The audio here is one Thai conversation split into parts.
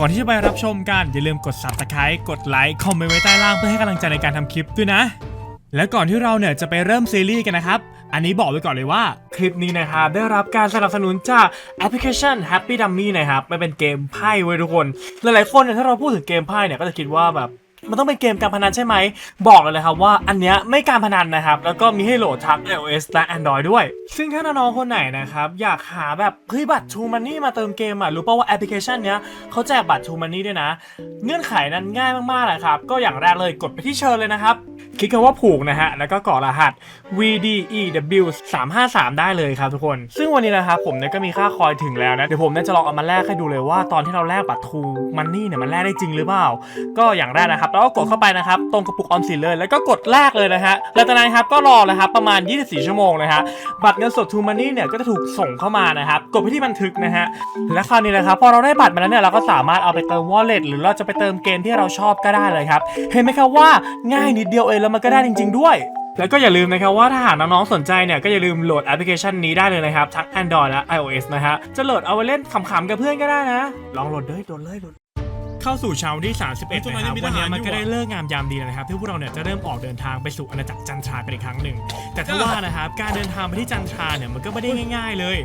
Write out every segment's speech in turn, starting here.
ก่อนที่จะไปรับชมกัน อย่าลืมกด subscribe กดไลค์คอมเมนต์ไว้ใต้ล่างเพื่อให้กำลังใจในการทำคลิปด้วยนะ และก่อนที่เราเนี่ยจะไปเริ่มซีรีส์กันนะครับ อันนี้บอกไว้ก่อนเลยว่า คลิปนี้นะครับได้รับการสนับสนุนจากแอปพลิเคชัน Happy Dummy นะครับมันเป็นเกมไพ่เว้ยทุกคน หลายๆคนเนี่ยถ้าเราพูดถึงเกมไพ่เนี่ยก็จะคิดว่าแบบ มันต้องเป็นเกมการพนันใช่ไหม บอกเลยนะครับว่าอันเนี้ยไม่การพนันนะครับ แล้วก็มีให้โหลดทั้ง iOS และ Android ด้วย ซึ่งถ้าน้องๆคนไหนนะครับ อยากหาแบบเฮ้ยบัตร True Money มาเติมเกมอะ รู้ป่าวว่าแอปพลิเคชันเนี้ยเขาแจกบัตร True Money ด้วยนะ เงื่อนไขนั้นง่ายมากๆเลยครับ ก็อย่างแรกเลยกดไปที่เชิญเลยนะครับ คลิกคำว่าผูกนะฮะ แล้วก็กรอกรหัส VDEW 353ได้เลยครับทุกคน ซึ่งวันนี้นะครับผมเนี่ยก็มีค่าคอยถึงแล้วนะ เดี๋ยวผมเนี่ยจะลองเอามาแลกให้ดูเลยว่าตอนที่เราแลกบัตรทูมันนี่เนี่ยมันแลกได้จริงหรือเปล่า ก็อย่างแรกนะครับเราก็กดเข้าไปนะครับตรงกระปุกออมสินเลย แล้วก็กดแลกเลยนะฮะแล้วจากนั้นครับก็รอเลยครับประมาณ 24 ชั่วโมงนะฮะบัตรเงินสดทูมันนี่เนี่ยก็จะถูกส่งเข้ามานะครับกดไปที่บันทึกนะฮะและคราวนี้นะครับพอเราได้บัตรมาแล้วเนี่ยเราก็สามารถเอาไปเติม wallet หรือเราจะไปเติมเกมที่เราชอบก็ได้เลยครับเห็นไหมครับว่าง่ายนิดเดียวเองแล้วมันก็ได้จริง ๆ ด้วยแล้วก็อย่าลืมนะครับว่าถ้าหากน้องๆสนใจเนี่ยก็อย่าลืมโหลดแอปพลิเคชันนี้ได้เลยนะครับทั้ง Android และ iOS นะฮะจะโหลดเอาไว้เล่นขำๆกับเพื่อนก็ได้นะ ลองโหลดด้วยโหลดเลยโหลด เข้าสู่เช้าวันที่ 31ตรงนั้นะนครับยังมีวันนี้ทหารมันก็อยู่ได้อะเลิกงามยามดีแล้วนะครับ ที่พวกเราเนี่ยจะเริ่มออกเดินทางไปสู่อาณาจักรจันทราเป็นอีกครั้งหนึ่ง แต่ถ้าว่านะครับการเดินทางไปที่จันทราเนี่ยมันก็ไม่ได้ง่าย ๆเลย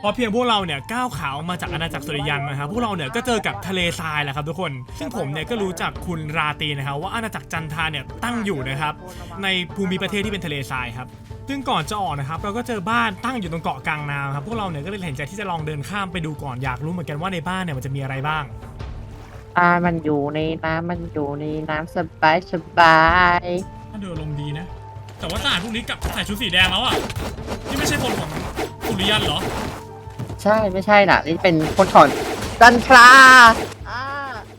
เพราะเพียงพวกเราเนี่ยก้าวขาออกมาจากอาณาจักรสุริยันนะครับพวกเราเนี่ยก็เจอกับทะเลทรายแหละครับทุกคนซึ่งผมเนี่ยก็รู้จักคุณราตรีนะครับว่าอาณาจักรจันทราเนี่ยตั้งอยู่นะครับในภูมิประเทศที่เป็นทะเลทรายครับซึ่งก่อนจะออกนะครับเราก็เจอบ้านตั้งอยู่ตรงเกาะกลางน้ำครับพวกเราเนี่ยก็เลยตัดสินใจที่จะลองเดินข้ามไปดูก่อนอยากรู้เหมือนกันว่าในบ้านเนี่ยมันจะมีอะไรบ้าง ปลามันอยู่ในน้ำมันอยู่ในน้ำสบายสบายถ้าเดินลมณ์ดีนะ แต่ว่าทหารพวกนี้กลับใส่ชุดสีแดงแล้วอะ นี่ไม่ใช่คนของสุริยันเหรอ ใช่ไม่ใช่น่ะ นี่เป็นคนของจันทราอ่า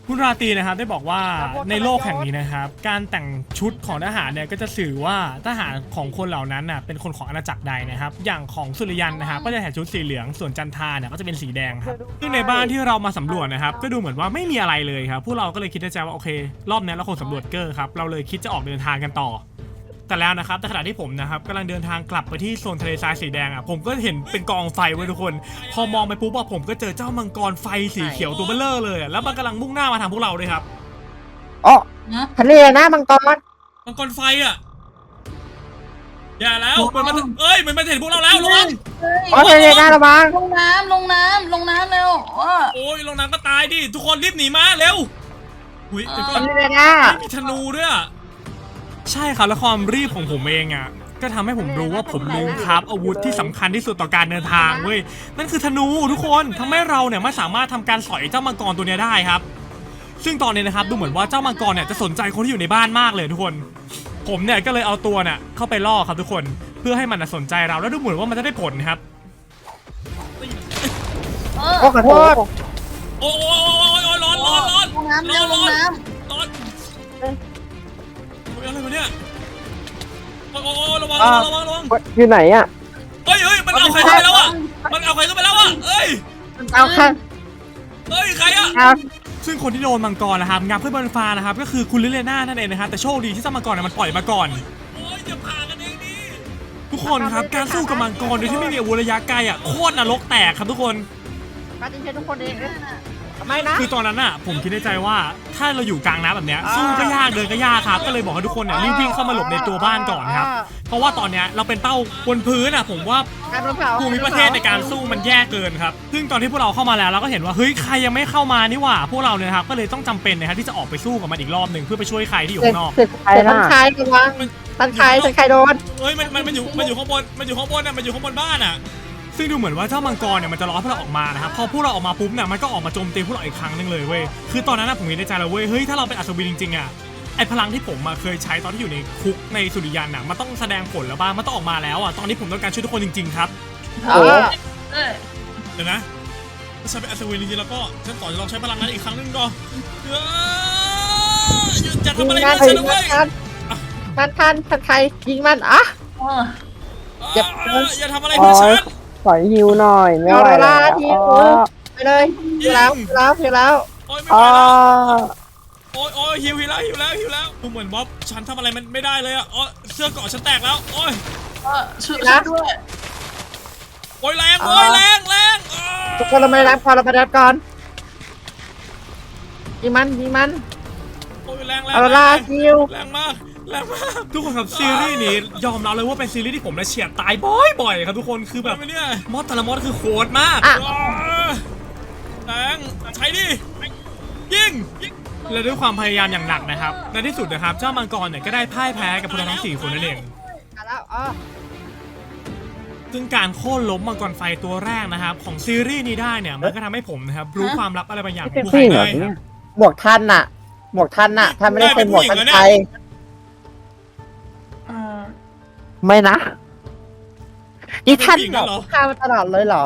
คุณราตรีนะครับได้บอกว่าครับผมในโลกแห่งนี้นะครับ การแต่งชุดของทหารเนี่ยก็จะสื่อว่าทหารของคนเหล่านั้นน่ะเป็นคนของอาณาจักรใดนะครับ อย่างของสุริยันนะครับก็จะใส่ชุดสีเหลืองส่วนจันทราเนี่ยก็จะเป็นสีแดงครับซึ่งในบ้านที่เรามาสำรวจนะครับก็ดูเหมือนว่าไม่มีอะไรเลยครับพวกเราก็เลยคิดในใจว่าโอเค รอบนี้เราคงสำรวจเกอร์ครับเราเลยคิดจะออกเดินทางกันต่อ แต่แล้วนะครับในขณะที่ผมนะครับกำลังเดินทางกลับไปที่โซนทะเลทรายสีแดงอะผมก็เห็นเป็นกองไฟไว้ยทุกคน พอมองไปปุ๊บอะผมก็เจอเจ้ามังกรไฟสีเขียวตัวเบลเลอร์เลยอะแล้วมันกำลังมุ่งหน้ามาทางพวกเราด้วยครับอ๋อนะทะเลนะมังกรมังกรไฟอะอย่าแล้วมันมันเอ้ยมันมาเห็นพวกเราแล้วระวังเฮ้ยอ๋อทะเลนะระวังลงน้ำลงน้ำลงน้ำเร็วว่าโอ้ยลงน้ำก็ตายดิทุกคนรีบหนีมาเร็วหุยเดี๋ยวก่อนทะเลนะมีธนูด้วยอะ ใช่ครับแล้วความรีบของผมเองอะก็ทำให้ผมรู้ว่าผมลืมคราฟอาวุธที่สำคัญที่สุดต่อการเดินทางเว้ยนั่นคือธนูทุกคนทำให้เราเนี่ยไม่สามารถทำการสอยเจ้ามังกรตัวเนี้ยได้ครับ ซึ่งตอนนี้นะครับดูเหมือนว่าเจ้ามังกรเนี่ยจะสนใจคนที่อยู่ในบ้านมากเลยทุกคน ผมเนี่ยก็เลยเอาตัวเนี่ยเข้าไปล่อครับทุกคนเพื่อให้มันน่ะสนใจเราแล้วดูเหมือนว่ามันจะได้ผลครับ เออโอ้ขอโทษโอ้ยโอ้ยโอ้ยโอ้ยร้อนร้อนร้อนลงน้ำเร็วลงน้ร้อนโอ้ย อะไรวะเนี่ยโอ้ยโอ้ยโอ้ยระวังระวังระวังระวังอยู่ไหนอะเฮ้ยเฮ้ยมันเอาใครเข้าไปแล้วอะมันเอาใครเข้าไปแล้วอะเอ้ยเอาค่ะเฮ้ยใครอะเอาซึ่งคนที่โดนมังกรนะครับงับขึ้นบนฟ้านะครับก็คือคุณลิเลน่านั่นเองนะครับแต่โชคดีที่เจ้ามังกรเนี่ยมันปล่อยมาก่อน โอ้ยจะผ่ากันเองดิทุกคนครับการสู้กับมังกรโดยที่ไม่มีอาวุธระยะไกลอะโคตรนรกแตกครับทุกคน มาจริงๆทุกคนเองำทำ ไมนะ คือตอนนั้นอะผมคิดในใจว่าถ้าเราอยู่กลางน้ำแบบเนี้ยสู้ก็ยากเดินก็ยากครับก็เลยบอกให้ทุกคนเนี่ยรีบวิ่งเข้ามาหลบในตัวบ้านก่อนครับ เพราะว่าตอนเนี้ยเราเป็นเป้าบนพื้นอะผมว่าการโดนเผาภูมิประเทศในการสู้มันแย่เกินครับซึ่งตอนที่พวกเราเข้ามาแล้วเราก็เห็นว่าเฮ้ยใครยังไม่เข้ามานี่หว่า พวกเราเนี่ยนะครับก็เลยต้องจำเป็นนะครับที่จะออกไปสู้กับมันอีกรอบหนึ่งเพื่อไปช่วยใครที่อยู่เสร็จข้างนอกเสร็จใครนะชายระวังตันชายตันชายโดนเฮ้ยมันมันมันอยู่มันอยู่ข้างบนมันอยู่ข้างบนอะมันอยู่ข้างบนบ้านอะ ซึ่งดูเหมือนว่าเจ้ามังกรเนี่ยมันจะรอให้พวกเราออกมานะครับพอพวกเราออกมาปุ๊บเนี่ยมันก็ออกมาโจมตีพวกเราอีกครั้งหนึงเลยเว้ยคือตอนนั้นนะผมคิดในใจแล้วเว้ยเฮ้ยถ้าเราเป็นอัศวินจริงๆอะไอพลังที่ผมมาเคยใช้ตอนที่อยู่ในคุกในสุริยันอะมันต้องแสดงผลแล้วบ้างมันต้องออกมาแล้วอะตอนนี้ผมต้องการช่วยทุกคนจริงๆครับโอ้เอ้ยเดี๋ยวนะถ้าฉันเป็นอัศวินจริงๆแล้วก็ฉันขอลองใช้พลังนั้นอีกครั้งหนึงก่อนเอ้ยหยุดจะยิทำงอะไรมันไม่ฉันนะเว้ยทันทันทันใครยิงมันอะ เออ เจ็บอ่าอย่าทำอะไรเพื่อฉัน ขอฮิวหน่อยไม่เอาไหวเวแล้ลาวทีอ๋อไปเลยอยู่แล้วอยู่แล้วอยู่แล้วโอ้ยไม่อ๋ไหวอแล้วโอ้ยโอ้ยหิวหิวแล้วหิวแล้วหิวแล้วดูเหมือนบ๊อบฉันทำอะไรมันไม่ได้เลยอะโอ้ยเสื้อเกราะฉันแตกแล้วโอ้ยเออช่วยช่วยด้วยโอ้ยแรงโอ้ยแรงแรงอ่าทุกคนเราไม่รับพอเราไปรับก่อนยิงมันยิงมันโอ้ยแรงแรงเอาล่าฮิวแรงมาก แรงมากทุกคนครับซีรีส์นี้ยอมรับเลยว่าเป็นซีรีส์ที่ผมและเฉียดตายบ่อยๆครับทุกคนคือแบแบบบเนี่ยมอสแต่ละมอสคือโคตรมากอะว้าแรงใช้ดิยิง และด้วยความพยายามอย่างหนักนะครับในที่สุดนะครับเจ้ามังกรเนี่ยก็ได้พ่ายแพ้กับพวกเราทั้งสี่คนนั่นเอง มาแล้วอ๋อซึ่งการโค่นล้มมังกรไฟตัวแรกนะครับ ของซีรีส์นี้ได้เนี่ยมันก็ทำให้ผมนะครับรู้ความลับอะไรบางอย่างไม่เป็นของผู้หญิงเหรเลอยเนี่ยหมวกท่านน่ะ หมวกท่านน่ะท่านไม่ได้เป็นหมวกท่านไทย ไม่นะ นี่ท่านบอกข้ามาตลอดเลยเหรอ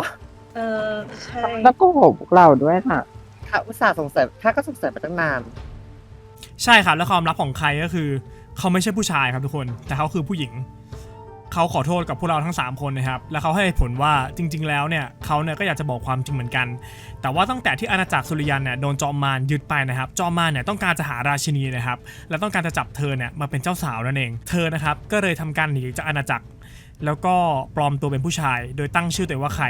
เออใช่แล้วก็หกพวกเราด้วยน่ะ ข้าอุตส่าห์สงสัยข้าก็สงสัยมาตั้งนาน ใช่ครับ และความลับของใครก็คือ เขาไม่ใช่ผู้ชายครับทุกคน แต่เขาคือผู้หญิง เขาขอโทษกับพวกเราทั้ง 3 คนนะครับ และเขาให้เหตุผลว่าจริง ๆ แล้วเนี่ยเขาเนี่ยก็อยากจะบอกความจริงเหมือนกัน แต่ว่าตั้งแต่ที่อาณาจักรสุริยันเนี่ยโดนจอมมารยึดไปนะครับ จอมมารเนี่ยต้องการจะหาราชินีนะครับ และต้องการจะจับเธอเนี่ยมาเป็นเจ้าสาวนั่นเอง เธอนะครับก็เลยทำการหนีจากอาณาจักร แล้วก็ปลอมตัวเป็นผู้ชาย โดยตั้งชื่อตัวเองว่าใคร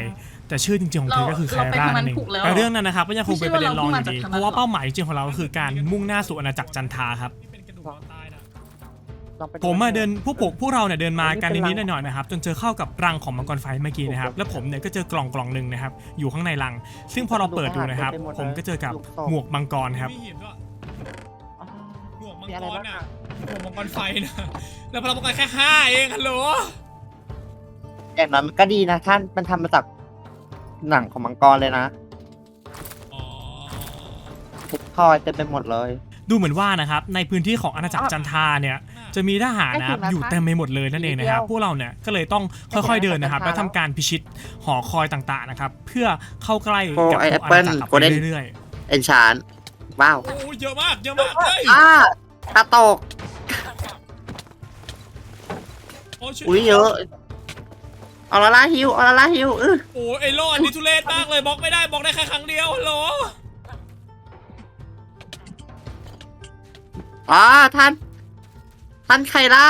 แต่ชื่อจริงๆของเธอก็คือไคร่านั่นเองแต่เรื่องนั้นนะครับก็ยังคงเป็นประเด็นรองอยู่ดีเพราะว่าเป้าหมายจริงๆของเราก็คือการมุ่งหน้าสู่อาณาจักรจันทราครับ ผมมาเดินพวกผมพวกเราเนี่ยเดินมากันนิดๆหน่อยๆนะครับจนเจอเข้ากับรังของมังกรไฟเมื่อกี้นะครับแล้วผมเนี่ยก็เจอกล่องกล่องหนึ่งนะครับอยู่ข้างในรัง ซึ่งพอเราเปิดดูนะครับ ผมก็เจอกับหมวกมังกรครับมีหินด้วยอ๋อหมวกมังมีอะกไรรบ้างน่ะอะหมวกมังกรไฟนะแล้วพลังมังกรแค่ห้าเองฮัลโหลอย่างนั้นมันก็ดีนะท่านมันทำมาจากหนังของมังกรเลยนะอ๋อทุกพลอยเต็มไปหมดเลย ดูเหมือนว่านะครับในพื้นที่ของอาณาจักรจันทราเนี่ย จะมีทหารนะครับไม่ถึงนะคะอยู่เต็มไปหมดเลยนั่นเองนะครับนิดเดียวพวกเราเนี่ยก็เลยต้องค่อยๆเดินนะครับไม่และถึงทำการพิชิตหอคอยต่างๆนะครับเพื่อเข้าใกล้โอ้กับไอ้พวกอาณาจักร Apple ต่อไป Golden เรื่อยเอนชานว้าวโอ้เยอะมากเยอะมากเฮ้ยอ่าตาตกโอ้ช่วยอุ้ยเยอะออร่าล่าฮิวออร่าล่าฮิวเออโอ้ไอ้โลอันนี้ทุเรศมากเลยบล็อกไม่ได้บล็อกได้แค่ครั้งเดียวฮัลโหลอ๋อท่าน ท่านไคล่า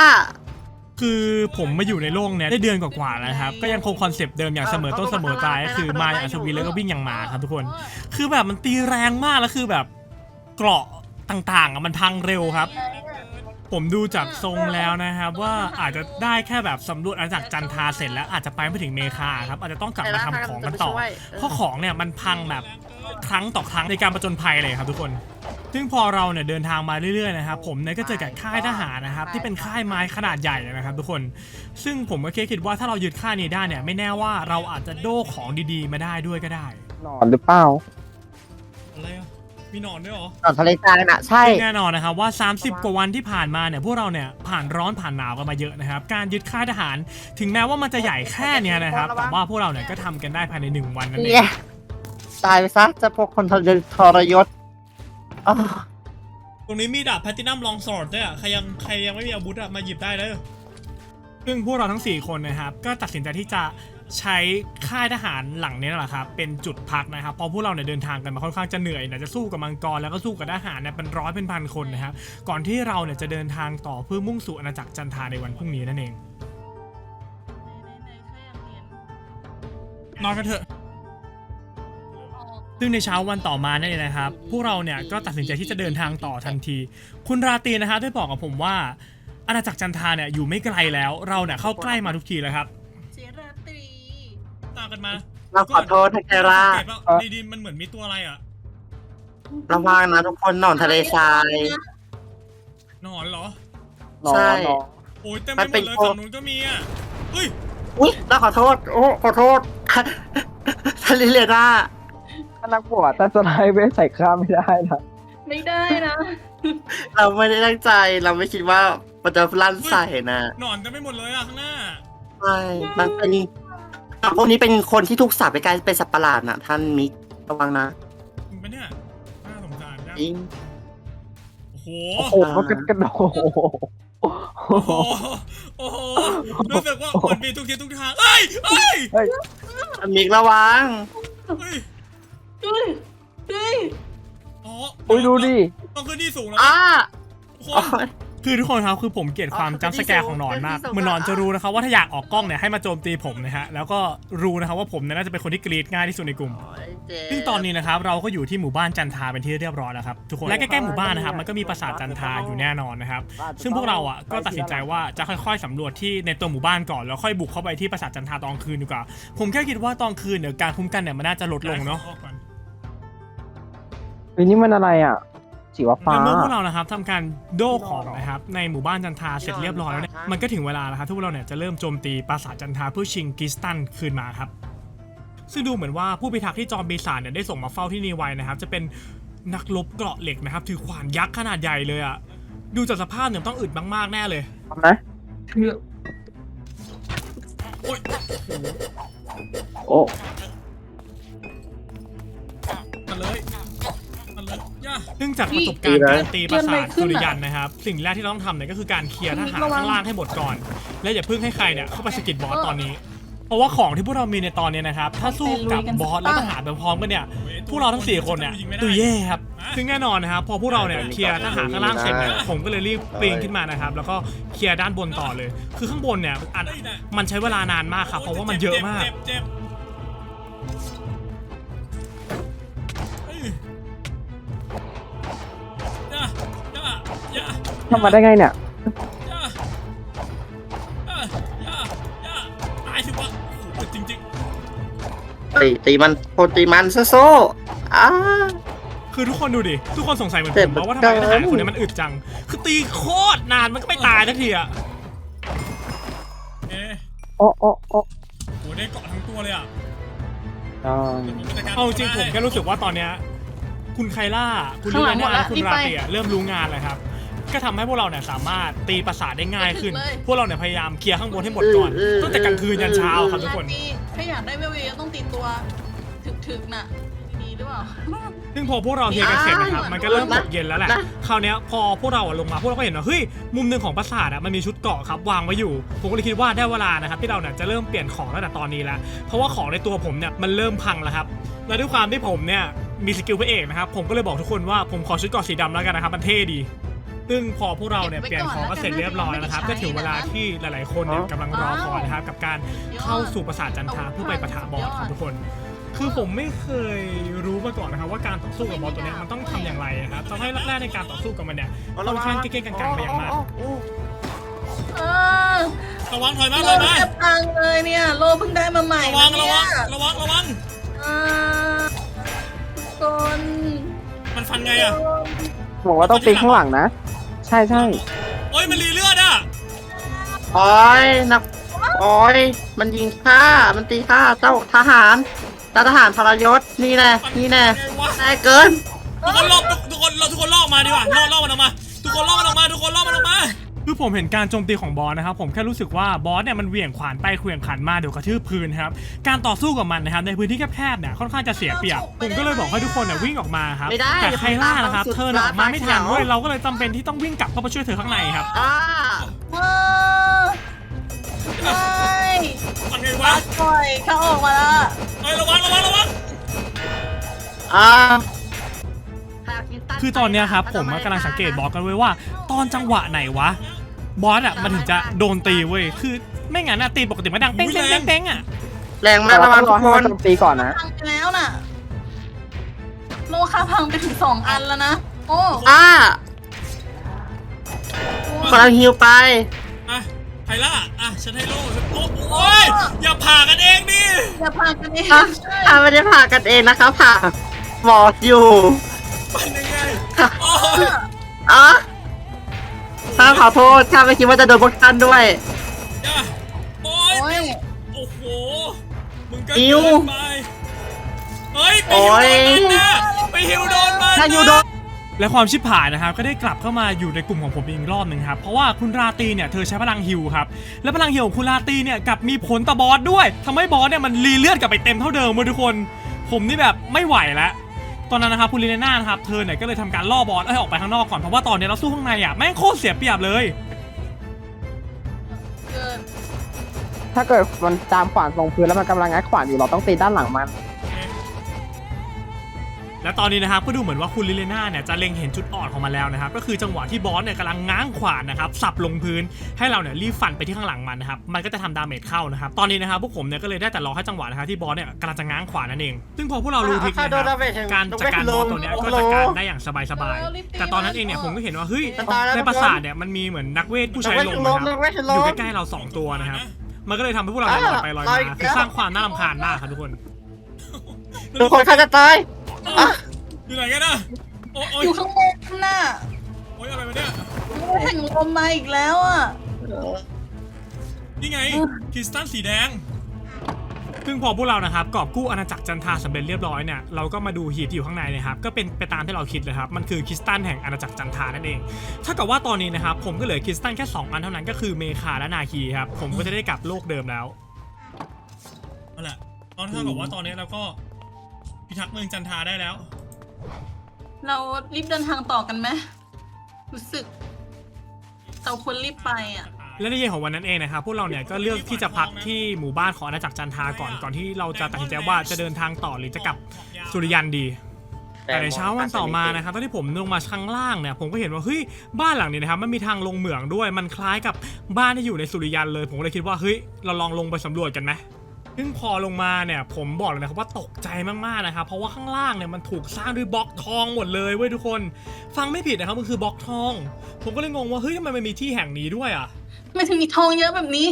ๆคือผมมาอยู่ในโลกเนี่ยได้เดือนกว่าๆแล้วนะครับ ก็ยังคงคอนเซปต์เดิมอย่างเสมอต้นเสมอปลายก็คือมาอย่างอัศวินแล้วก็วิ่งอย่างหมาครับทุกคน คือแบบมันตีแรงมากแล้วคือแบบเกราะต่างๆอะมันพังเร็วครับ ผมดูจากทรงแล้วนะครับ ว่าอาจจะได้แค่แบบสำรวจอาณาจักรจันทราเสร็จแล้วอาจจะไปไม่ถึงเมคาครับอาจจะต้องกลับมาทำของกันต่อเพราะของเนี่ยมันพังแบบ ครั้งต่อครั้งในการประจนภัยเลยครับทุกคน ซึ่งพอเราเนี่ยเดินทางมาเรื่อยๆนะครับผมเนี่ยก็เจอกับค่ายทหารนะครับที่เป็นค่ายไม้ขนาดใหญ่เลยนะครับทุกคน ซึ่งผมก็แค่คิดว่าถ้าเรายึดค่ายนี้ได้เนี่ยไม่แน่ว่าเราอาจจะโด้ของดีๆ มาได้ด้วยก็ได้นอนหรือเปล่าอะไรอะมีหนอนด้วยเหรอตอนทะเลทรายน่ะใช่ ซึ่งแน่นอนนะครับว่า 30 กว่าวันที่ผ่านมาเนี่ยพวกเราเนี่ยผ่านร้อนผ่านหนาวกันมาเยอะนะครับ การยึดค่ายทหาร ถึงแม้ว่ามันจะใหญ่แค่เนี้ยนะครับ แต่ว่าพวกเราเนี่ยก็ทำกันได้ภายในหนึ่งวันนั่นเอง เนี่ย ตายไปซะเจะพวกคนทรยศทรยศอ้าวตรงนี้มีดาบแพลตินัมลองสอดด้วยอะใครยังใครยังไม่มีอาวุธอะมาหยิบได้เลยซึ่งพวกเราทั้ง 4 คนนะครับ ก็ตัดสินใจที่จะใช้ค่ายทหารหลังนี้แหละครับเป็นจุดพักนะครับเพราะพวกเราเนี่ยเดินทางกันมาค่อนข้างจะเหนื่อยนะจะสู้กับมังกรแล้วก็สู้กับทหารเนี่ยเป็นร้อยเป็นพันคนนะครับก่อนที่เราเนี่ยจะเดินทางต่อเพื่อมุ่งสู่อาณาจักรจันทราในวันพรุ่งนี้นั่นเองนอนกันเถอะ ซึ่งในเช้าวันต่อมานั่นเองนะครับ พวกเราเนี่ยก็ตัดสินใจที่จะเดินทางต่อทันที คุณราตรีนะครับได้บอกกับผมว่า อาณาจักรจันทราเนี่ยอยู่ไม่ไกลแล้ว เราเนี่ยเข้าใกล้มาทุกทีแล้วครับเจราตรีตามกันมาเราขอโทษนะไคล่าสังเกตว่าในดินมันเหมือนมีตัวอะไรอะระวังนะทุกคนหนอนทะเลทราย หนอนเหรอนอใช่นนอนโอ้ยเต็มมัไปนหมเป็นดเลยพวกฝั่งนู้นก็มีอะเฮ้ย อุ้ยเราขอโทษ โอ้ขอโทษทะเลเลน่าถ้า นักบวชแต่สไลด์เวสใส่ข้ามไม่ได้นะไม่ได้นะเราไม่ได้ตั้งใจเราไม่คิดว่ามันจะลั่นใส่นะหนอนเต็มไปหมดเลยอะข้างหน้าใช่มันเป็นพวกนี้เป็นคนที่ถูกสาปไปกลายเป็นสัตว์ประหลาดนะท่านมิกระวังนะเห็นปะเนี่ยน่าสงสารนะจริงโอ้โหโอ้โหมันกระกระโดดโอ้โหโอ้โหรู้สึกว่ามันมีทุกทิศทุกทางเอ้ยเอ้ยเฮ้ยมิกระวังเฮ้ย เฮ้ยเฮ้ยอ๋ออุ้ยดูดิ ต้องขึ้นที่สูงแล้วอ้าทุกคโอ๊นยคคือทุกคนครับคือผมเกลียดความจำสแกร์ของหนอนมากเหมือนหนอนจะรู้นะครับว่าถ้าอยากออกกล้องเนี่ยให้มาโจมตีผมนะฮะแล้วก็รู้นะครับว่าผมเนี่ยน่าจะเป็นคนที่กรีดง่ายที่สุดในกลุ่มซึ่งตอนนี้นะครับเราก็อยู่ที่หมู่บ้านจันทาเป็นที่เรียบร้อยแล้วครับทุกคนและใกล้ๆหมู่บ้านนะครับมันก็มีปราสาทจันทาอยู่แน่นอนนะครับซึ่งพวกเราอะก็ตัดสินใจว่าจะค่อยๆสำรวจที่ในตัวหมู่บ้านก่อนแล้วค่อยบุกเข้าไปที่ปราสาทจันทาตอนคืนดีกว่า ผมแค่คิดว่าตอนคืนเนี่ยการคุ้มกันเนี่ยมันน่าจะลดลงเนาะ เฮ้ยนี่มันอะไรอะสีว่าฟ้าแล้วเมื่อพวกเรานะครับทำการโดของนะครับในหมู่บ้านจันทาเสร็จเรียบร้อยแล้วเนี่ยมันก็ถึงเวลาแล้วครับที่พวกเราเนี่ยจะเริ่มโจมตีปราสาทจันทาเพื่อชิงกิสตันคืนมาครับ ซึ่งดูเหมือนว่าผู้พิทักษ์ที่จอมปีศาจเนี่ยได้ส่งมาเฝ้าที่นี่ไว้นะครับ จะเป็นนักรบเกราะเหล็กนะครับถือขวานยักษ์ขนาดใหญ่เลยอะดูจากสภาพเนี่ยต้องอึดมากๆแน่เลย ทำนะโอ้ยโอ้มาเลยมา เลยย่าซึ่งจากประสบการณ์การตีปราสาทสุริยันนะครับ สิ่งแรกที่เราต้องทำเนี่ยก็คือการเคลียร์ทหารข้างล่างให้หมดก่อน และอย่าเพิ่งให้ใครเนี่ยเข้าไปสะกิดบอสตอนนี้ เพราะว่าของที่พวกเรามีในตอนนี้นะครับ ถ้าสู้กับบอสและทหารไปพร้อมกันเนี่ย พวกเราทั้งสี่คนเนี่ยตุยเย่ครับ ซึ่งแน่นอนนะครับ พอพวกเราเนี่ยเคลียร์ทหารข้างล่างเสร็จเนี่ยผมก็เลยรีบปีนขึ้นมานะครับ แล้วก็เคลียร์ด้านบนต่อเลย คือข้างบนเนี่ยอันมันใช้เวลานานมากครับ เพราะว่ามันเยอะมาก ทำมาได้ไงเนี่ยย่าย่าย่าย่าตายสิวะโอ้โหจริงตีตีมันโคตรตีมันซะโซ่อ้าคือทุกคนดูดิ ทุกคนสงสัยเหมือนเจ็ผบมว่าทำเกิไมนทหารคนนี้มันอึดจัง คือตีโคตรนานมันก็ไม่ตายสักทีอะๆเอ๊ะโอ้โอ้โอ้โหได้เกาะทั้งตัวเลยอะอ่าดี๋ยวผมจัดกเอาจริงผมแค่รู้สึกว่าตอนเนี้ยคุณไคล่า คุณข้างหลังลีหมดนาละคุณรีบราไปเตียเริ่มรู้งานเลยครับ ก็ทำให้พวกเราเนี่ยสามารถตีปราสาทได้ง่ายขึ้นไม่ถึงเลย พวกเราเนี่ยพยายามเคลียร์ข้างบนให้หมดก่อนตั้งแต่กลางคืนยันเช้าครับทุกคน ตีถ้าอยากได้เวลๆต้องตีตัวถึกๆน่ะดีหรือเปล่า ซึ่งพอพวกเราเคลียร์กันเสร็จนะครับ มันก็เริ่มตกเย็นแล้วแหละคราวเนี้ยพอพวกเราอะลงมาพวกเราก็เห็นว่าเฮ้ย มุมหนึ่งของปราสาทอะมันมีชุดเกราะครับวางไว้อยู่ ผมก็เลยคิดว่าได้เวลานะครับที่เราเนี่ยจะเริ่มเปลี่ยนของตั้งแต่ตอนนี้แล้ว เพราะว่าของในตัวผมเนี่ยมันเริ่มพังแล้วครับ และด้วยความที่ผมเนี่ยมีสกิลพระเอกนะครับ ผมก็เลยบอกทุกคนว่าผมขอชุดเกราะสีดำแล้วกันนะครับ มันเท่ดี ซึ่งพอพวกเราเนี่ยเปลี่ยนของกันเสร็จเรียบร้อยแล้วนะครับ ก็ถึงเวลาที่หลาย ๆ คนเนี่ยกำลังรอคอยนะครับ กับการเข้าสู่ปราสาทจันทราเพื่อไปปะทะบอสครับทุกคน คือผมไม่เคยรู้มาก่อนนะครับว่าการต่อสู้กับบอสตัวเนี้ยมันต้องทำอย่างไรนะครับทำให้แรกๆในการต่อสู้กับมันเนี่ยค่อนข้างเก่งๆกังๆไปอย่างมากเออระวังถอยมาโลถอยมาแทบพังเลยเนี่ย โลเพิ่งได้มาใหม่ระวังนระเนี่วัยงระวังระวังอ่าทุกคนมันฟันไงอะบอกว่าต้องตีข้างหลังนะ ใช่ใช่โอ้ยมันรีเลือดอะโอ้ยนักโอ้ยมันยิงข้ามันตีข้าเจ้าทหารเจ้าทหารทรยศนี่แน่นี่แน่ไงวะแน่เกินทุกคนลอกทุกคนเราทุกคนลอกมาดีกว่าลอกลอกมันออกมา ทุกคนลอกมันออกมา ทุกคนลอกมันออกมา คือผมเห็นการโจมตีของบอสนะครับผมแค่รู้สึกว่าบอสเนี่ยมันเหวี่ยงขวานไปเหวี่ยงขันมาเดี๋ยวกระทืบพื้นครับการต่อสู้กับมันนะครับในพื้นที่แคบๆเนี่ยค่อนข้างจะเสียเปรียบผมก็เลยบอกให้ทุกคนเนี่ยวิ่งออกมาครับไม่ได้แต่ไคล่านะครับสุดเธอน่ะออกมาไม่ทันสุดเว้ยเราก็เลยจำเป็นที่ต้องวิ่งกลับเข้าไปช่วยเธอข้างในครับอ้าว้าไม่ฟันไงวะปล่อยเขาออกมาแล้วเฮ้ยระวังระวังระวังอ่าคือตอนเนี้ยครับผมกำลังสังเกตบอสกันไว้ว่า ตอนจังหวะไหนวะ บอสอะมันถึงจะโดนตีเว้ยคือไม่งั้นอะตีปกติมันดังเป้งเป้งเป้งเป้งอะแรงแต่มากว่าระวัต้องงรทุอกให้คมันนโจมตีก่อนนะพังไปแล้วน่ะโลค่าพังไปถึงสองอันแล้วนะโอ้อ้ากำลังฮิวไปอะไพล่าอะฉันให้โล่ฉันโอ้โอ้ยอย่าผ่ากันเองดิอย่าพากันเองอะอะไม่ได้ผ่ากันเองนะคะผ่าหมออยู่ฟันยังไงโอ้ยอะ ข้าขอโทษข้าไม่คิดว่าจะโดนพวกท่านด้วยอย่าโอ้ยโอ้ย โอ้โห มึงก็อิ๊เกิวนไปเฮ้ย ไปโอ้ฮิวโดยนมันนะไปฮิวโดนมันถ้าอยู่โดน และความชิบหายนะครับก็ได้กลับเข้ามาอยู่ในกลุ่มของผมอีกรอบหนึ่งครับเพราะว่าคุณราตรีเนี่ยเธอใช้พลังฮิวครับและพลังฮิวของคุณราตรีเนี่ยกลับมีผลต่อบอสด้วยทำให้บอสเนี่ยมันรีเลือดกลับไปเต็มเท่าเดิมเลยทุกคน ผมนี่แบบไม่ไหวแล้ว ตอนนั้นนะครับคุณลีน่านะครับเธอเนี่ยก็เลยทำการล่อบอสให้ออกไปข้างนอกก่อนเพราะว่าตอนนี้เราสู้ข้างในอะแม่งโคตรเสียเปรียบเลย เกินถ้าเกิดมันจามขวานลงพื้นแล้วมันกำลังงัดขวานอยู่เราต้องตีด้านหลังมัน และตอนนี้นะครับก็ดูเหมือนว่าคุณลิเลน่าเนี่ยจะเล็งเห็นจุดอ่อนของมันแล้วนะครับก็คือจังหวะที่บอสเนี่ยกำลังง้างขวานนะครับสับลงพื้นให้เราเนี่ยรีบฟันไปที่ข้างหลังมันนะครับมันก็จะทำดาเมจเข้านะครับตอนนี้นะครับพวกผมเนี่ยก็เลยได้แต่รอให้จังหวะนะครับที่บอสเนี่ยกำลังจะง้างขวานนั่นเอง ซึ่งพอพวกเรารู้ทริคอะนะครับดาเมจถึงการจัดการบอสตัวเนี้ยก็จัดการได้อย่างสบายๆแต่ตอนนั้นเองเนี่ยผมก็เห็นว่าเฮ้ยในปราสาทเนี่ยมันมีเหมือนนักเวทผู้ใช้ลมนะครับอยู่ใกล้ๆเราสองตัวนะครับมันก็เลยทำให้พวกเราลอยไปลอยมาคือสร้างความน่ารำคาญมากครับทุกคนทุกคนใครจะตาย อะอยู่ไหนกันนะโอ้ยโอ้ยอยู่ข้างบนน่ะโอ้ยอะไรวะเนี่ยแห่งลมมาอีกแล้วอะนี่ไงคริสตัลสีแดง ซึ่งพอพวกเรานะครับกอบกู้อาณาจักรจันทราสำเร็จเรียบร้อยเนี่ยเราก็มาดูหีบที่อยู่ข้างในนะครับก็เป็นไปตามที่เราคิดเลยครับมันคือคริสตัลแห่งอาณาจักรจันทรานั่นเองถ้ากับว่าตอนนี้นะครับผมก็เหลือคริสตัลแค่2อันเท่านั้นก็คือเมคาและนาคีครับผมก็จะได้กลับโลกเดิมแล้วนั่นแหละตอนเท่ากับว่าตอนนี้เราก็ พิทักษ์เมืองจันทราได้แล้ว เรารีบเดินทางต่อกันไหมรู้สึก เราควรรีบไปอะ และในเย็นของวันนั้นเองนะครับพวกเราเนี่ยก็เลือกที่จะพักที่หมู่บ้านของอาณาจักรจันทราก่อนก่อนที่เราจะตัดสินใจว่าจะเดินทางต่อหรือจะกลับสุริยันดี แต่ในเช้าวันต่อมานะครับตอนที่ผมลงมาข้างล่างเนี่ยผมก็เห็นว่าเฮ้ยบ้านหลังนี้นะครับมันมีทางลงเหมืองด้วยมันคล้ายกับบ้านที่อยู่ในสุริยันเลย ผมก็เลยคิดว่าเฮ้ยเราลองลงไปสำรวจกันไหม ซึ่งพอลงมาเนี่ยผมบอกเลยนะครับว่าตกใจมากๆนะครับเพราะว่าข้างล่างเนี่ยมันถูกสร้างด้วยบล็อกทองหมดเลยเว้ยทุกคน ฟังไม่ผิดนะครับมันคือบล็อกทอง ผมก็เลยงงว่าเฮ้ยทำไมมันมีที่แห่งนี้ด้วยอะทำไมถึงมีทองเยอะแบบนี้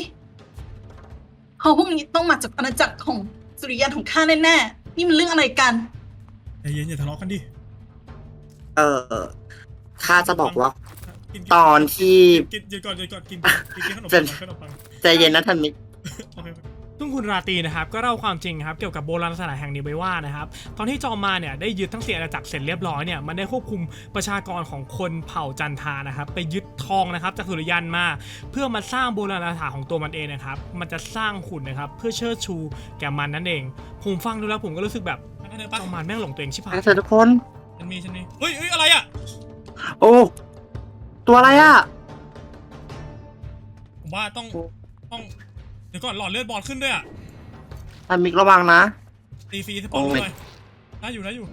เขาพวกนี้ต้องมาจากอาณาจักรของสุริยันของข้าแน่ๆนี่มันเรื่องอะไรกันใจเย็นอย่าทะเลาะกันดิเออข้าจะบอกว่า กินตอนที่กินหยุดก่อนหยุดก่อนกินกินกินขนมเป็ปันงขนมปังใจเย็นนะท่านมิกโอเค ซึ่งคุณราตรีนะครับก็เล่าความจริงครับเกี่ยวกับโบราณสถานแห่งนี้ไว้ว่านะครับตอนที่จอมมารเนี่ยได้ยึดทั้งเสียอาณาจักรเสร็จเรียบร้อยเนี่ยมันได้ควบคุมประชากรของคนเผ่าจันทานะครับไปยึดทองนะครับจากสุริยันมา เพื่อมาสร้างโบราณสถานของตัวมันเองนะครับมันจะสร้างหุ่นนะครับเพื่อเชิดชูแก่มันนั่นเอง ผมฟังดูแล้วผมก็รู้สึกแบบไปกันเถอะจปะอมมารแม่งหลงตัวเองชิบหายเธอทุกคนฉันมีฉันมีเฮ้ยเฮ้ยอะไรอะโอ้ตัวอะไรอะผมว่าต้องต้องเดี๋ยวก่อนหลอดเลือดบอลขึ้นด้วยอะท่านมิกระวังนะ ตีฟรีสปอนโอ้เลยยได้อยู่ได้อยู่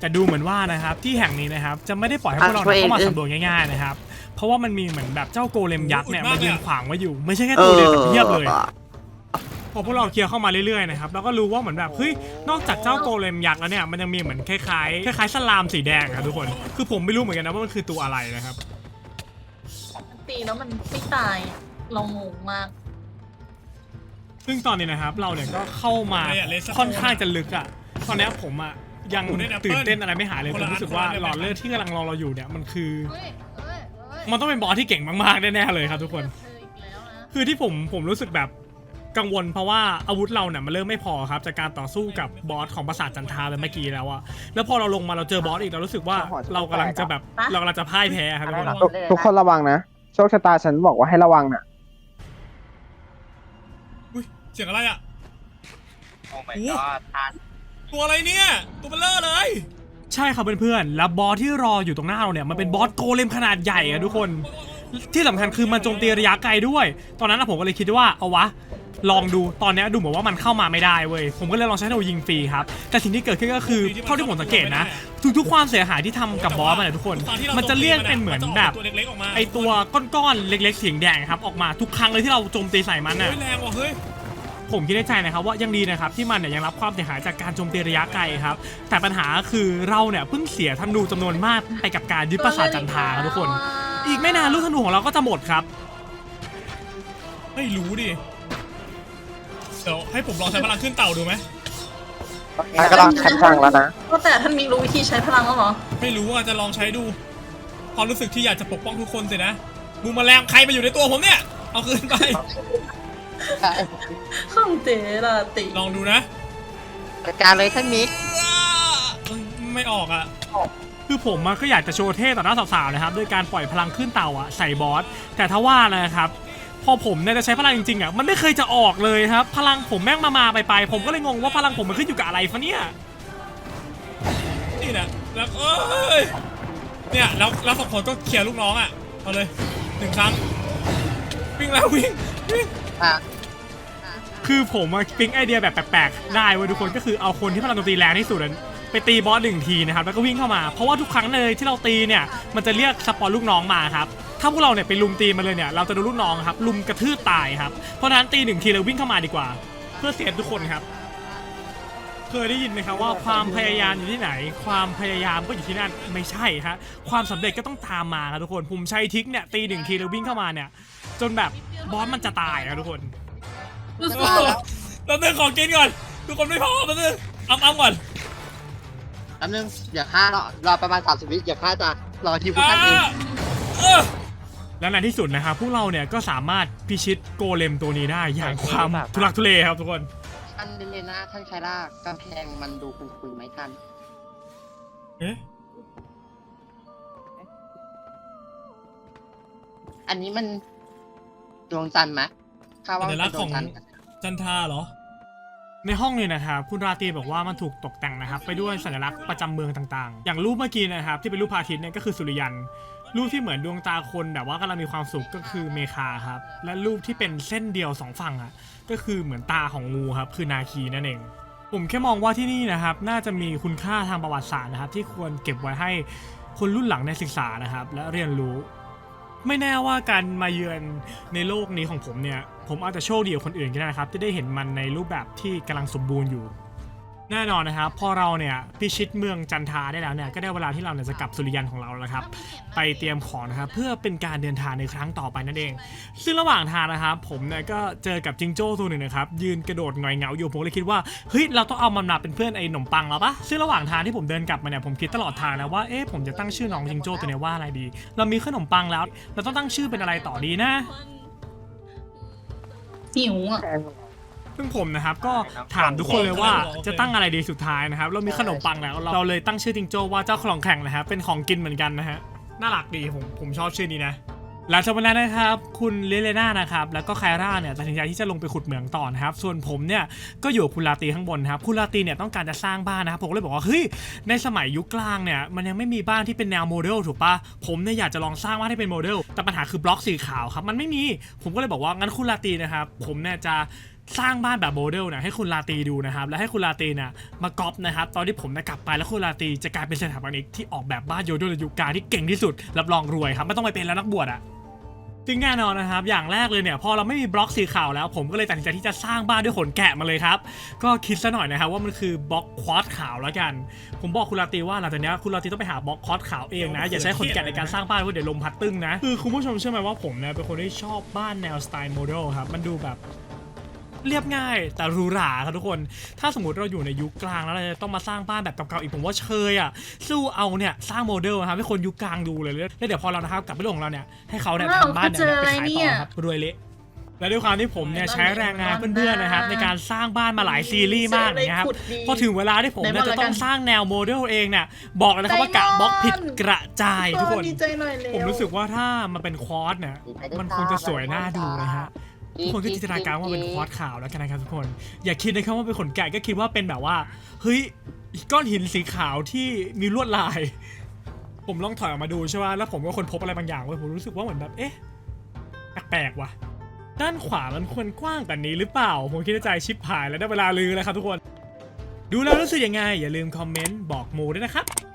แต่ดูเหมือนว่านะครับที่แห่งนี้นะครับจะไม่ได้ปล่อยให้พวกเราอะช่วยเข้ามาเองสำรวจง่ายๆนะครับ เพราะว่ามันมีเหมือนแบบเจ้าโกเลมยักษ์เนี่ยโอ้ยมายืนมากเลยอะขวางไว้อยู่ ไม่ใช่แค่เอตัวอเดียวแต่เพียบเลยพอพวกเราเคลียร์เข้ามาเรื่อยๆนะครับเราก็รู้ว่าเหมือนแบบเฮ้ยนอกจากเจ้าโกเลมยักษ์แล้วเนี่ยมันยังมีเหมือนคล้ายๆคล้ายๆสลามสีแดงครับทุกคนคือผมไม่รู้เหมือนกันนะว่ามันคือตัวอะไรนะครับมันตีแล้วมันไม่ตายอะเรางงมาก ซึ่งตอนนี้นะครับเราเนี่ยก็เข้ามาอะไรอะ Laser ค่อนข้างจะลึกอะ ตอนเนี้ยผมอะยังโอ้เล่น Apple ตื่นเต้นอะไรไม่หายเลยคนผละมรู้สึกอันว่าคนละหลอดแบบเลือดที่กำลังรอเราอยู่เนี่ยมันคือเอ้ยเอ้ยเอ้ยมันต้องเป็นบอสที่เก่งมากๆแน่ๆเลยครับทุกคนเธออีกแล้วนะคือที่ผมผมรู้สึกแบบกังวลเพราะว่าอาวุธเราเนี่ยมันเริ่มไม่พอครับจากการต่อสู้กับบอสของปราสาทจันทราไปเมื่อกี้แล้วอะแล้วพอเราลงมาเราเจอบอสอีกเรารู้สึกว่าเรากำลังจะแบบเรากำลังจะพ่ายแพ้ครับทุกคนทุกทุกคนระวังนะ โชคชะตาฉันบอกว่าให้ระวังน่ะอุ้ย เสียงอะไรอะ โอ้ my god ท่านตัวอะไรเนี่ย ตัวเบลเลอร์เลย ใช่ครับเพื่อนๆ แล้วบอสที่รออยู่ตรงหน้าเราเนี่ยมันเป็นบอสโกเลมขนาดใหญ่อะทุกคน ที่สำคัญคือมันโจมตีระยะไกลด้วย ตอนนั้นนะผมก็เลยคิดว่าเอาวะ ลองดู ตอนเนี้ยดูเหมือนว่ามันเข้ามาไม่ได้เว้ย ผมก็เลยลองใช้ธนูยิงฟรีครับ แต่สิ่งที่เกิดขึ้นก็คือเท่าที่ผมสังเกตนะ ทุกๆ ความเสียหายที่ทำกับบอสมันนะทุกคนตอที่รามันจะเรียกเป็นเหมือนแบบ ตัวเล็กๆออกมาไอตัวก้อนๆ เล็กๆเสียงแดงครับ ออกมาทุกครั้งเลยที่เราโจมตีใส่มันน่ะ เฮ้ยแรงว่ะเฮ้ย ผมคิดในใจนะครับว่ายังดีนะครับที่มันเนี่ยยังรับความเสียหายจากการโจมตีระยะไกลครับแต่ปัญหาคือเราเนี่ยเพิ่งเสียธนูจำนวนมากไปกับการยึดปราสาทจันทราครับทุกคน อีกไม่นานลูกธนูของเราก็จะหมดครับ ไม่รู้ดิเดี๋ยวให้ผมลองใช้พลังขึ้นเต่าดูไหมฉันกำลังฉันฟังแล้วนะก็แต่ท่านมีรู้วิธีใช้พลังแล้วเหรอไม่รู้ว่าจะลองใช้ดูความรู้สึกที่อยากจะปกป้องทุกคนสินะบูมแมลงใครมาอยู่ในตัวผมเนี่ย เอาคืนไป ข้องเจราติลองดูนะจัดการเลยท่านมิกไม่ออกอะ คือผมอะก็อยากจะโชว์เท่ต่อหน้าสาวๆนะครับด้วยการปล่อยพลังขึ้นเต่าอะใส่บอส แต่ถ้าว่านะครับ พอผมเนี่ยจะใช้พลังจริงๆอะมันไม่เคยจะออกเลยครับ พลังผมแม่งมามาไปไปๆผมก็เลยงงว่าพลังผมมันขึ้นอยู่กับอะไรฟะเนี่ย นี่นะแล้วเอ้ยเนี่ยแล้วแล้วสองคนก็เคลียร์ลูกน้องอะเอาเลยหนึ่งครั้งวิ่งแล้ววิ่งวิ่ง คือผมอะปิ๊งไอเดียแบบแปลกๆได้เว้ยทุกคนก็คือเอาคนที่พลังโจมตีแรงที่สุดอะไปตีบอสหนึ่งทีนะครับแล้วก็วิ่งเข้ามาเพราะว่าทุกครั้งเลยที่เราตีเนี่ยมันจะเรียกสปอนลูกน้องมาครับถ้าพวกเราเนี่ยไปลุมตีมันเลยเนี่ยเราจะโดนลูกน้องครับลุมกระทืบตายครับเพราะนั้นตีหนึ่งทีเลยวิ่งเข้ามาดีกว่า เพื่อเสียทุกคนครับ เคยได้ยินไหมครับว่าความพยายามอยู่ที่ไหน ความพยายามก็อยู่ที่นั่นไม่ใช่ฮะความสำเร็จก็ต้องตามมาครับทุกคนผมใช้ทิกเนี่ยตีหนึ่งทีแล้ววิ่งเข้ามาเนี่ยจนแบบบอสมันจะตายครับทุกคน สึกเราเดินของกินก่อน ทุกคนไม่พอมาเดินอ้ำอ้ำก่อนแป๊บนึงอย่าฆ่ารอรอประมาณ30วิอย่าฆ่าจ้ะรอทีพุทธันเองอ่าเออและในที่สุดนะครับพวกเราเนี่ยก็สามารถพิชิตโกเลมตัวนี้ได้อย่างความทุลักทุเลครับทุกคน ท่านเลน่าท่านไคล่ากำแพงมันดูคุยๆไหมท่านเอ๊ะอันนี้มันดวงจันทร์ไหม ข้าว่าสัมันญลัเป็กนษณ์ดขวองงจันทร์จันทราเหรอ ในห้องเนี่ยนะครับคุณราตรีบอกว่ามันถูกตกแต่งนะครับ ไปด้วยสัญลักษณ์ประจำเมืองต่างๆ อย่างรูปเมื่อกี้นะครับ ที่เป็นรูปพระอาทิตย์เนี่ยก็คือสุริยัน รูปที่เหมือนดวงตาคนแบบว่ากำลังมีความสุขก็คือเมคาครับ และรูปที่เป็นเส้นเดียวสองฝั่งอะก็คือเหมือนตาของงูครับคือนาคีนั่นเอง ผมแค่มองว่าที่นี่นะครับ น่าจะมีคุณค่าทางประวัติศาสตร์นะครับ ที่ควรเก็บไว้ให้คนรุ่นหลังในศึกษานะครับ และเรียนรู้ ไม่แน่ว่าการมาเยือนในโลกนี้ของผมเนี่ย ผมอาจจะโชคดีกว่าคนอื่นก็ได้นะครับที่ได้เห็นมันในรูปแบบที่กำลังสมบูรณ์อยู่ แน่นอนนะครับพอเราเนี่ยพิชิตเมืองจันทาได้แล้วเนี่ยก็ได้เวลาที่เราเนี่ยจะกลับสุริยันของเราแล้วครับ ไปเตรียมของนะครับเพื่อเป็นการเดินทางในครั้งต่อไปนั่นเอง ซึ่งระหว่างทางนะครับผมเนี่ยก็เจอกับจิงโจ้ตัวหนึ่งนะครับยืนกระโดดหงอยเหงาอยู่ผมเลยคิดว่าเฮ้ยเราต้องเอามันมาเป็นเพื่อนไอ้หนมปังแล้วปะซึ่งระหว่างทางที่ผมเดินกลับมาเนี่ยผมคิดตลอดทางนะว่าเอ๊ะผมจะตั้งชื่อน้องจิงโจ้ตัวเนี้ว่าอะไรดี เรามีขนมปังแล้ว เราต้องตั้งชื่อเป็นอะไรต่อดีนะ หิวอะ ซึ่งผมนะครับก็ถามทุกคนเลยว่าจะตั้งอะไรดีสุดท้ายนะครับเรามีขนมปังแล้วเราเลยตั้งชื่อจิงโจ้ว่าเจ้าของแข่งนะครับเป็นของกินเหมือนกันนะฮะน่ารักดีผมผมชอบชื่อนี้นะ หลังจากวันนั้นนะครับ คุณเลเลน่านะครับ แล้วก็ไคร่าเนี่ยตัดสินใจที่จะลงไปขุดเหมืองต่อนะครับ ส่วนผมเนี่ย ก็อยู่คุณลาตีข้างบนนะครับ คุณลาตีเนี่ยต้องการจะสร้างบ้านนะครับ ผมก็เลยบอกว่า เฮ้ย ในสมัยยุคกลางเนี่ย มันยังไม่มีบ้านที่เป็นแนวโมเดลถูกปะผมเนี่ยอยากจะลองสร้างบ้านที่เป็นโมเดล แต่ปัญหาคือบล็อกสีขาวครับ มันไม่มี ผมก็เลยบอกว่า งั้นคุณลาตีนะครับ ผมเนี่ยจะสร้างบ้านแบบโมเดลนะให้คุณลาตีดูนะครับแล้วให้คุณลาตีเนี่ยมาก๊อปนะครับตอนที่ผมนะกลับไปแล้วคุณลาตีจะกลายเป็นสถาปนิกที่ออกแบบบ้านโยโดในยุคกลางที่เก่งที่สุดรับรองรวยครับไม่ต้องไปเป็นแล้วนักบวชอะ ซึ่งแน่นอนนะครับ อย่างแรกเลยเนี่ยพอเราไม่มีบล็อกสีขาวแล้ว ผมก็เลยตัดสินใจที่จะสร้างบ้านด้วยขนแกะมาเลยครับ ก็คิดซะหน่อยนะครับว่ามันคือบล็อกควอตขาวแล้วกัน ผมบอกคุณลาตรีว่าหลังจากเนี้ยคุณลาตรีต้องไปหาบล็อกควอตขาวเองนะ อย่าใช้ขนแกะในการสร้างบ้านเพราะเดี๋ยวลมพัดตึ้งนะ คือคุณผู้ชมเชื่อไหมว่าผมเนี่ยเป็นคนที่ชอบบ้านแนวสไตล์โมเดลครับ มันดูแบบ เรียบง่าย แต่หรูหราครับทุกคน ถ้าสมมติเราอยู่ในยุคกลางแล้วเราจะต้องมาสร้างบ้านแบบเก่าๆอีกผมว่าเชยอะสู้เอาเนี่ยสร้างโมเดลนะครับให้คนยุคกลางดูเลยแล้วเดี๋ยวพอเรานะครับกลับไปโลกของเราเนี่ยให้เขาเนี่ยว้าวทำบ้านเนี่ยไปขายเขาเจออะไรเนี่ต่อยครับรวยเละและด้วยความที่ผมเนี่ยใช้แรงงานเพื่อนๆนะครับในการสร้างบ้านมาหลายซีรีส์มากอย่างเงี้ยครับพอถึงเวลาที่ผมเนี่ยจะต้องสร้างแนวโมเดลเองเนี่ยบอกเลยนะครับว่ากะบล็อกผิดกระจายทุกคนดีใจหน่อยเร็วผมรู้สึกว่าถ้ามันเป็นควอตเนี่ยมันคงจะสวยน่าดูนะฮะ ทุกคนก็จินตนาการว่าเป็นควอตขาวแล้วกันนะครับทุกคน อย่าคิดนะครับว่าเป็นขนแกะก็คิดว่าเป็นแบบว่า เฮ้ยก้อนหินสีขาวที่มีลวดลาย ผมลองถอยออกมาดูใช่ไหมแล้วผมก็คนพบอะไรบางอย่างเว้ยผมรู้สึกว่าเหมือนแบบเอ๊ะแปลกๆว่ะ ด้านขวามันควรกว้างกว่านี้หรือเปล่า ผมคิดในใจชิปหายแล้วได้เวลาลือแล้วครับทุกคน ดูแล้วรู้สึกยังไง อย่าลืมคอมเมนต์บอกโมด้วยนะครับ